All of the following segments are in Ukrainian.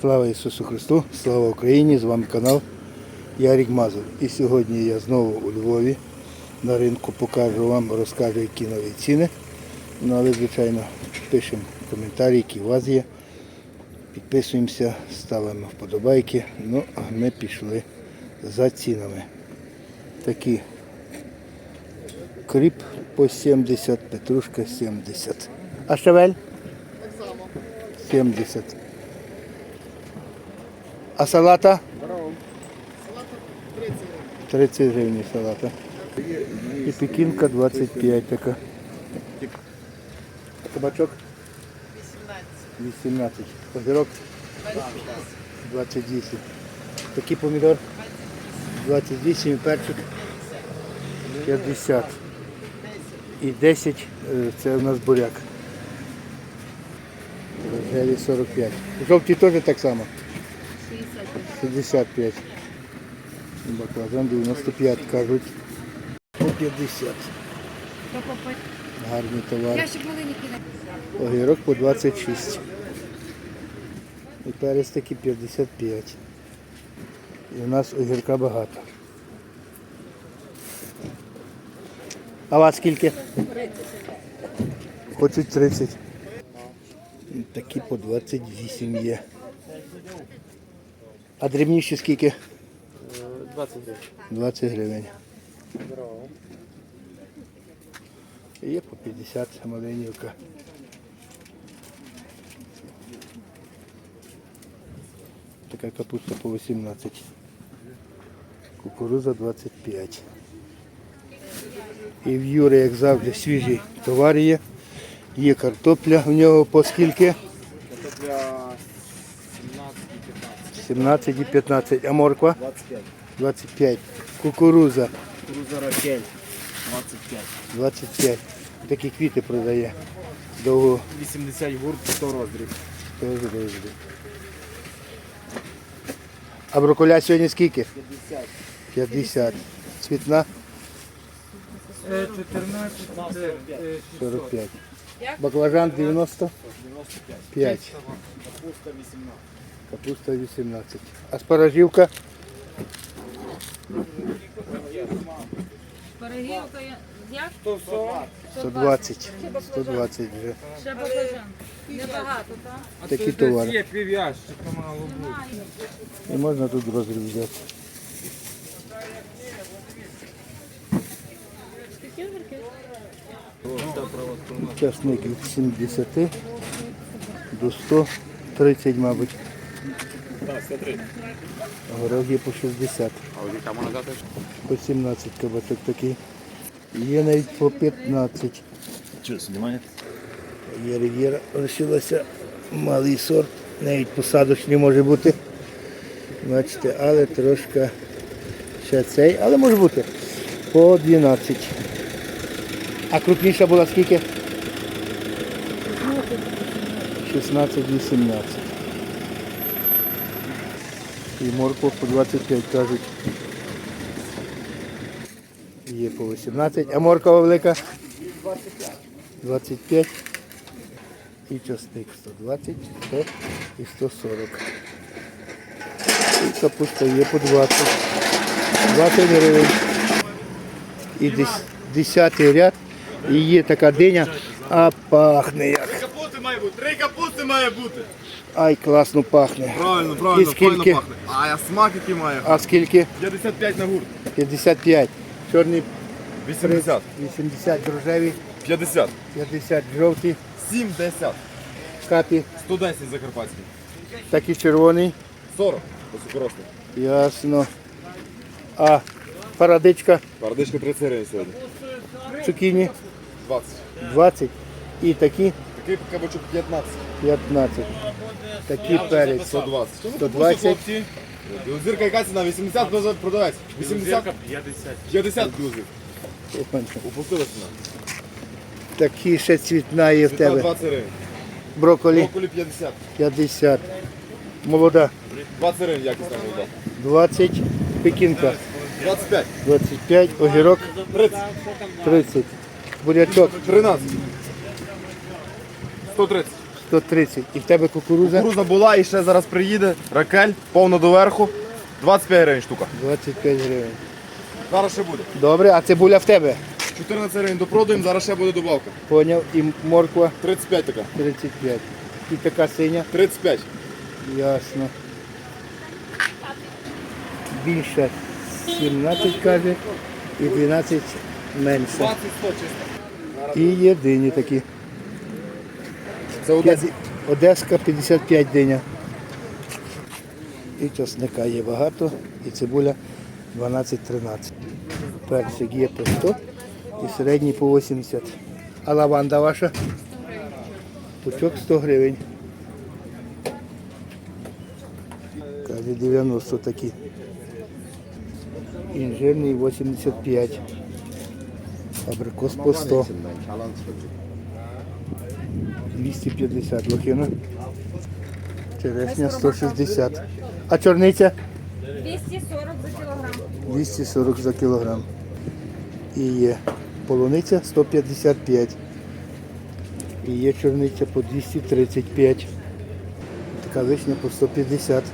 Слава Ісусу Христу, слава Україні! З вами канал Ярік Мазур. І сьогодні я знову у Львові. На ринку покажу вам, розкажу, які нові ціни. Ну, але, звичайно, пишемо коментарі, які у вас є. Підписуємося, ставимо вподобайки. Ну, а ми пішли за цінами. Такі кріп по 70, петрушка 70. А шавель? 70. А салата? 30 гривень салата. І пекінка 25 така. Кабачок? 18. Огірок? 28. Такий помідор? 28 і перчик? 50. І 10 е, це у нас буряк. Рожеві 45. Жовті теж так само? 65. Баклажан 95 кажуть. По 50. Гарний товар. Огірок по 26. І перець таки 55. І у нас огірка багато. А вас скільки? Хочуть 30. І Такі по 28 є. А дрібніші скільки? 20 гривень. 20 гривень. І Є по 50 маленька. Така капуста по 18. Кукуруза 25. І в Юри, як завжди, свіжий товар є. Є картопля в нього по скільки? 17 і 15. 17 і 15. А морква? 25. 25. Кукуруза Круза Ракель 25. 25. Такі квіти продає. Довго 80 гурт, 100 роздріб. теж вижди. А броколя сьогодні скільки? 50. 50. Цвітна 14, 45. Баклажан 90, 95. 5. Капуста 18. Капуста 18. А спарожівка Перегілка як? 120. 120 вже. Ще баклажан. Небагато, так? Такі товари. Є пів'ящика мало бути. І можна тут розріб взяти. Часник від 70 до 130, мабуть. Так, 103. Горох є по 60. А огірка можна дати? По 17 кабачок такий. Є навіть по 15. Що, знімає? Є рів'єра лишилося малий сорт, навіть посадочний може бути. Бачите, але трошки ще цей, але може бути по 12. А крупніша була скільки? 16-18. І морква по 25 кажуть. Є по 18. А морква велика? 25 і часник 120, 100 і 140. І капуста є по 20. 20 гривень. І десь 10 ряд. І є така диня, а пахне як. Має бути, три капусти має бути. Ай, класно пахне. Правильно, І правильно, скільки? файно пахне. А я смак який має. А скільки? 55 на гурт. 55. Чорний 80. 80 рожеві, 50. 50 жовті, 70. капі, 110 закарпатський. такий червоний. 40. Високорослий. Ясно. А парадичка, Бардичка 30 гривень сьогодні. цукіні 20. 20 і такі Такий кабачок 15. 15. Такі перець 120. 120. Білозірка яка ціна? 80 поза продавець. 80? 50. 50 білозір. Упустила ціна. Такі ще цвітна є в Ціна тебе. 20 гривень. Брокколі Брокколі 50. 50. Молода 20 гривень якісна молода. 20. Пекінка 25. 25. Огірок 30. 30. Бурячок 13. 130. 130. І в тебе кукуруза? Кукуруза була і ще зараз приїде. Ракель, повно доверху. 25 гривень штука. 25 гривень. Зараз ще буде. Добре, а цибуля в тебе? 14 гривень допродаємо, зараз ще буде добавка. Поняв. І морква 35 така. 35. І така синя. 35. Ясно. Більше 17 каже і 12 менше. 20 100 чисто. І єдині такі. Це Одеса. Одеська 55 диня. І часника є багато, і цибуля 12-13. Персик є по 100 і середній по 80. А лаванда ваша? Пучок 100 гривень. Каже 90 такі. Інжирний 85. Абрикос по 100. 250 лохина. Черешня 160. А чорниця? 240 за кілограм. 240 за кілограм. І є полуниця 155. І є чорниця по 235. Така вишня по 150.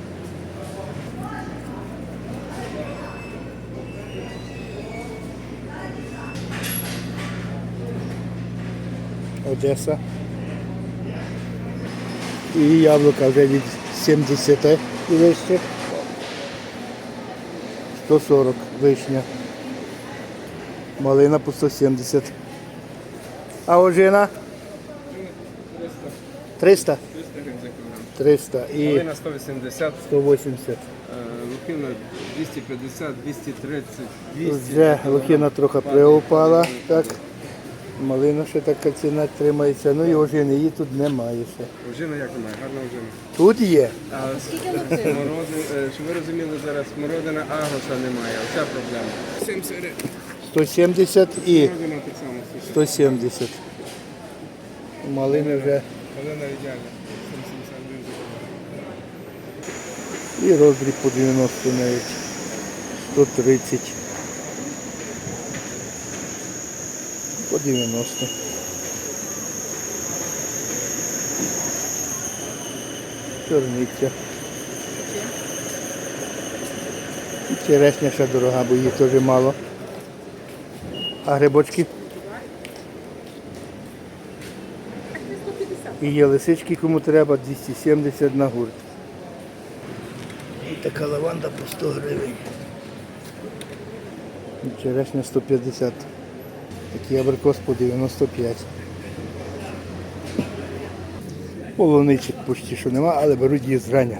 Одеса. І яблука вже від 70 і вище. 140 вишня. Малина по 170. А ожина? 300? 300 і Малина 180, 180. е, лукина 250, 230, 200. Вже лохина трохи приупала. Так. Малина ще така ціна тримається. Ну і ожини її тут немає ще. Ожина як немає, гарна ожина. Тут є. А смородин, е, щоб ви розуміли, зараз смородина агроса немає, оця проблема. 70 гривень. 170 і Смородина так само. 170. Малини вже Малина ідеальна. 170 і роздріб по 90 навіть. 130. По 90. Чорниця. І черешня ще дорога, бо її теж мало. А грибочки? І є лисички, кому треба, 270 на гурт. І така лаванда по 100 гривень. І Черешня 150. Такий абрикос по 95. Полуничок почти що нема, але беруть її зрання.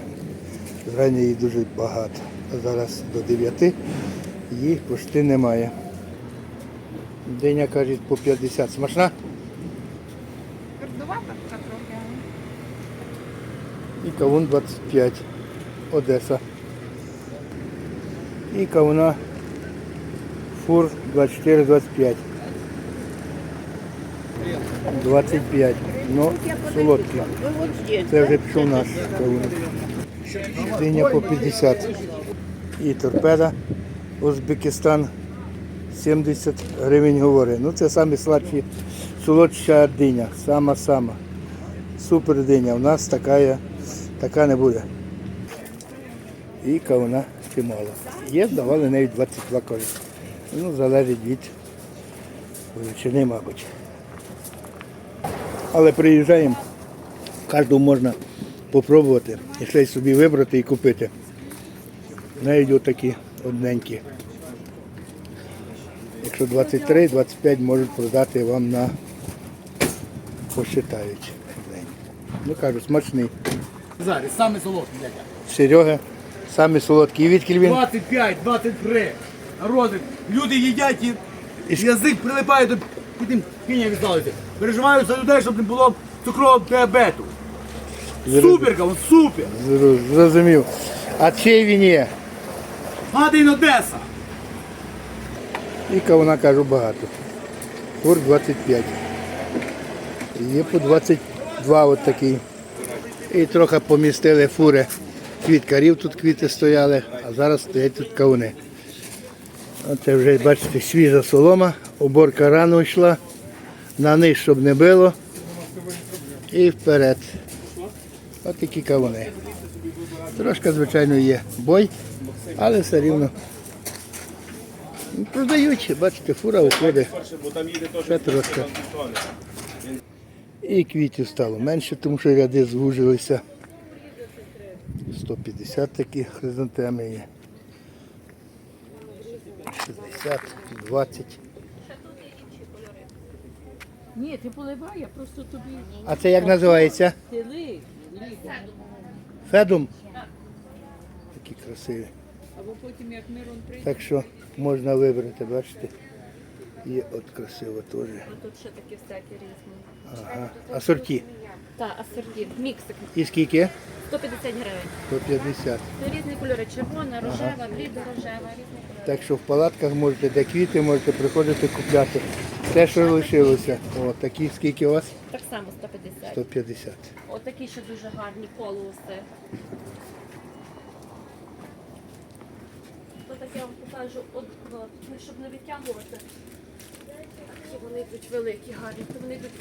Зрання її дуже багато. А зараз до 9 її почти немає. Диня кажуть по 50. Смачна? Твердувата така трохи. І кавун 25. Одеса. І кавуна фур 24-25. 25. Ну, солодкий. Це вже пішов наш. Диня по 50. І торпеда Узбекистан 70 гривень говорить. Ну це самі сладші, солодша диня. Сама-сама. Супер диня. У нас така, така не буде. І кавуна чимало. Є, давали навіть 22 кажуть. Ну, залежить від величини, мабуть. Але приїжджаємо, кожного можна попробувати і щось собі вибрати і купити. Навіть отакі одненькі. Якщо 23-25 можуть продати вам на посчитають. Ну кажу, смачний. Зараз саме солодкий, дядя. Серега, самий солодкий. І відкіль він 25, 23. Народи, люди їдять і язик прилипає до піння відсталися. Переживаю за людей, щоб не було цукрового діабету. Супер, кавун, супер! зрозумів. А чий він є? Мадин Одеса. І кавуна кажу багато. Фур 25. Є по 22 от такий. І трохи помістили фури квіткарів, тут квіти стояли, а зараз стоять тут кавуни. Оце вже, бачите, свіжа солома, уборка рано йшла, на низ, щоб не било. І вперед. От такі кавуни. Трошки, звичайно, є бой, але все рівно. Продають, бачите, фура виходить. Ще трошки. І квітів стало менше, тому що ряди звужилися. 150 такі хризантеми є. 60, 20. Ні, ти поливай, я просто тобі А це як називається? ти лий, Федум. Такі красиві. або потім як Мирон прийде, Так що можна вибрати, бачите. Є от красиво теж. Тут ще такі всякі різні. Ага. А сорті. Та, асортів, міксик. І скільки? 150 гривень. 150. Це різні кольори. Червона, рожева, блідо рожева, різні кольори. Так що в палатках можете, де квіти, можете приходити купляти. Те, що лишилося. О, такі скільки у вас? Так само 150. 150. Отакі ще дуже гарні колуси. То так я вам покажу, от, ну, щоб не відтягувати. Такі вони йдуть великі, гарні, то вони йдуть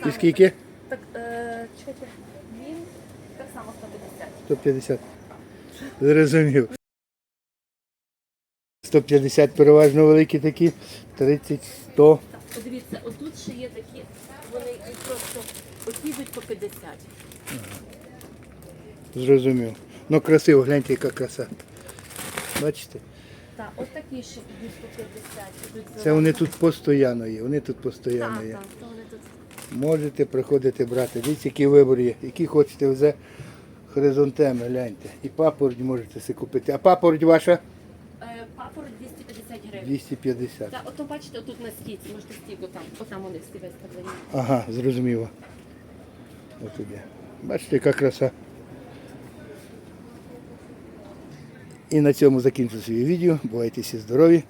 так І скільки? Так, е, чекайте, він так само 150. 150. Зрозумів. 150 переважно великі такі, 30, 100. Подивіться, отут ще є такі, вони просто, йдуть по 50. Зрозумів. Ну красиво, гляньте, яка краса. Бачите? Так, от такі ще йдуть по 50. Йдуть Це вони тут постійно є. Вони тут постійно є. так, то вони тут. Можете приходити брати. Дивіться, який вибор є. Які хочете вже хризантеми, гляньте. І папороть можете си купити. А папороть ваша? Е, Папороть 250 гривень. 250. Так, ото бачите, отут на стійці, можете стійку там, отам вони всі виставлені. Ага, зрозуміло. Ось є. Бачите, яка краса. І на цьому закінчу своє відео. Бувайте всі здорові.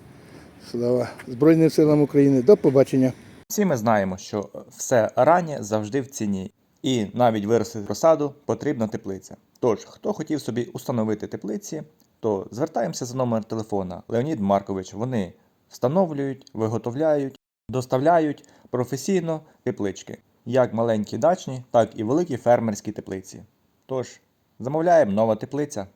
Слава Збройним силам України. До побачення. Всі ми знаємо, що все раннє завжди в ціні, і навіть виростити розсаду потрібна теплиця. Тож, хто хотів собі установити теплиці, то звертаємося за номер телефона Леонід Маркович. Вони встановлюють, виготовляють, доставляють професійно теплички, як маленькі дачні, так і великі фермерські теплиці. Тож, замовляємо нова теплиця.